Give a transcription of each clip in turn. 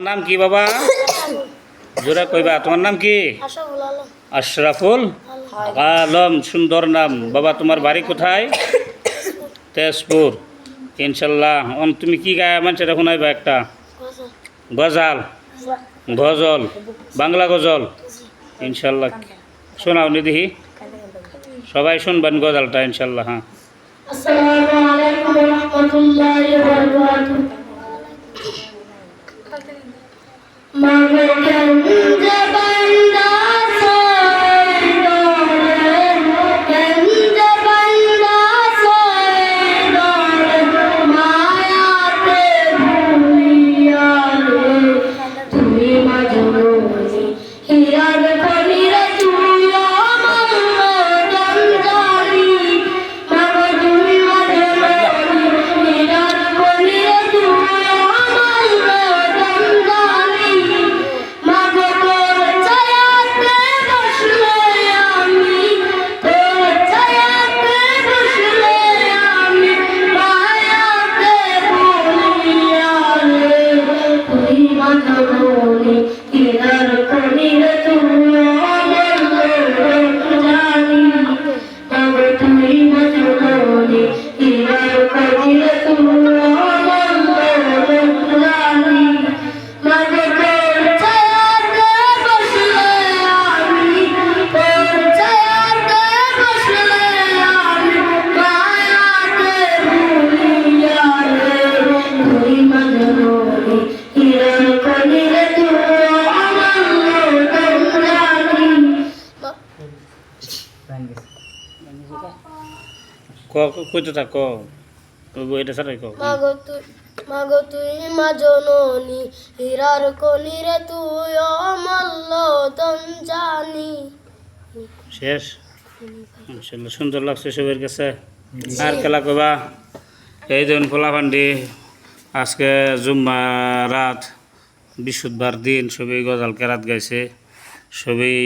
নাম কি বাবা? জোরা কইবা, তোমার নাম কি? আশরাফুল? আলম, সুন্দর নাম। বাবা, তোমার বাড়ি কোথায়? তেজপুর। ইনশাল্লাহ। তুমি কি গায়ে মানুষের শোনাইবা একটা? গজাল। গজল। বাংলা গজল। ইনশাল্লাহ। শোনাও নি দেখি সবাই শুনবেন গজলটা, ইনশাল্লাহ হ্যাঁ। আসসালামু আলাইকুম কইতে থাক ক। এটা ছাড়াই ক মাগো তুই মা জননী হীরার কনিরে তুই অমল্ল জানি। শেষ? সুন্দর লাগছে সবের কাছে। আর খেলা কবা এই দেখুন ফোলাফান্ডি আজকে জুম্মা রাত বৃহস্পতিবার দিন, সবই গজাল কেরাত গাইছে। সবই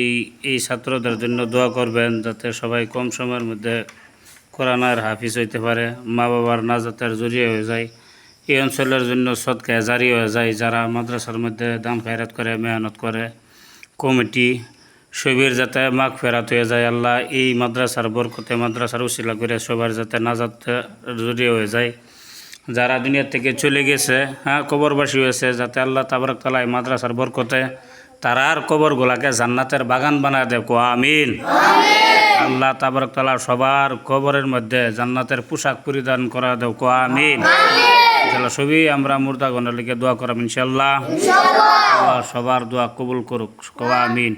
এই ছাত্রদের জন্য দোয়া করবেন যাতে সবাই কম সময়ের মধ্যে কোরআনের হাফিজ হইতে পারে মা বাবার নাজাতের জড়িয়ে হয়ে যায়, এই অঞ্চলের জন্য সৎকায় জারি হয়ে যায়, যারা মাদ্রাসার মধ্যে দান খায়রাত করে, মেহনত করে। কমিটি, সবির যাতে মাঘ ফেরাত হয়ে যায়, আল্লাহ এই মাদ্রাসার বরকতে মাদ্রাসার উশিলা করে সবার যাতে নাজাত জড়িয়ে হয়ে যায়। যারা দুনিয়ার থেকে চলে গেছে হ্যাঁ কবরবাসী হয়েছে যাতে আল্লাহ তাবরক তালা এই মাদ্রাসার বরকতে তারার কবরগুলাকে জান্নাতের বাগান বানায় দেয়। কো আমিন। আল্লাহ তাবরক তালা সবার কবরের মধ্যে জান্নাতের পোশাক পরিধান করা দেও কো আমিন। তাহলে সবই আমরা মুর্দাগণের লিখে দোয়া করাম ইনশাল্লাহ আল্লাহ সবার দোয়া কবুল করুক। কো আমিন।